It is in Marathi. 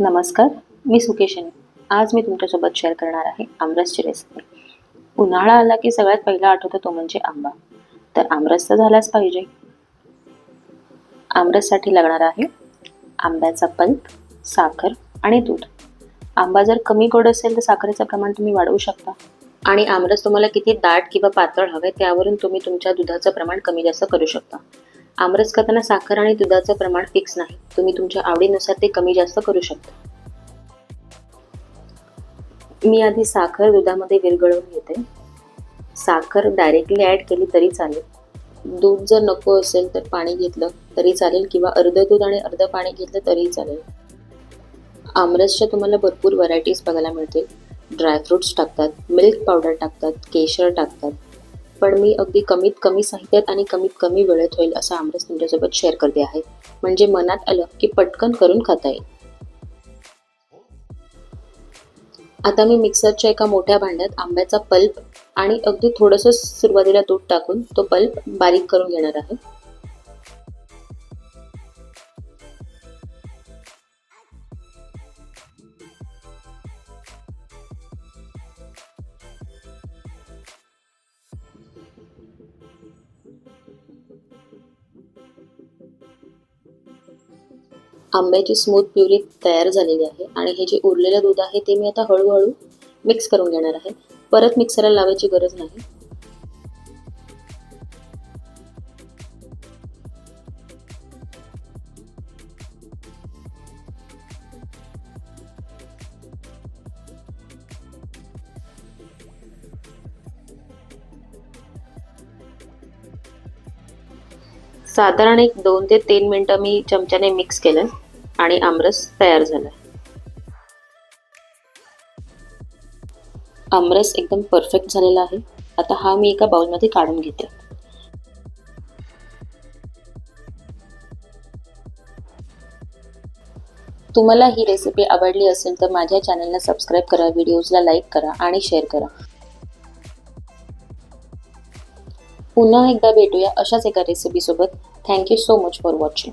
नमस्कार मी सुकेशनी आज मी तुमच्यासोबत शेअर करणार आहे आमरसची रेसिपी उन्हाळा आला की सगळ्यात पहिला आठवतो तो म्हणजे आंबा. तर आमरस तर झालाच पाहिजे. आमरससाठी लागणार आहे आंब्याचा पल्प साखर आणि दूध. आंबा जर कमी गोड असेल तर साखरेचं प्रमाण तुम्ही वाढवू शकता. आणि आमरस तुम्हाला किती दाट किंवा पातळ हवे त्यावरून तुम्ही तुमच्या दुधाचं प्रमाण कमी जास्त करू शकता. आमरस करताना साखर आणि दुधाचं प्रमाण फिक्स नाही. तुम्ही तुमच्या आवडीनुसार ते कमी जास्त करू शकता. मी आधी साखर दुधामध्ये विरघळवून घेते. साखर डायरेक्टली ॲड केली तरी चालेल. दूध जर नको असेल तर पाणी घेतलं तरी चालेल किंवा अर्ध दूध आणि अर्धं पाणी घेतलं तरी चालेल. आमरसच्या तुम्हाला भरपूर व्हरायटीज बघायला मिळतील. ड्रायफ्रुट्स टाकतात मिल्क पावडर टाकतात केशर टाकतात पण मी अगदी कमीत कमी साहित्यात आणि कमीत कमी वेळेत होईल असं आमरस तुमच्यासोबत शेअर करते आहे. म्हणजे मनात आलं की पटकन करून खाता येईल. आता मी मिक्सरच्या एका मोठ्या भांड्यात आंब्याचा पल्प आणि अगदी थोडंसं सुरुवातीला दूध टाकून तो पल्प बारीक करून घेणार आहे. आंब्याची स्मूथ प्युरी तयार झालेली आहे. आणि हे जे उरलेलं दूध आहे ते मी आता हळूहळू मिक्स करून घेणार आहे. परत मिक्सरला लावायची गरज नाही. साधारण एक दोन ते तीन मिनटं मी चमच्याने मिक्स केलं आणि आमरस तयार झाला. आमरस एकदम परफेक्ट झालेला आहे. आता हा मी एका बाउलमध्ये काढून घेते. तुम्हाला ही रेसिपी आवडली असेल तर माझ्या चॅनलला सबस्क्राईब करा व्हिडिओजला लाईक करा आणि शेअर करा. पुन्हा एकदा भेटूया अशाच एका रेसिपीसोबत thank you so much for watching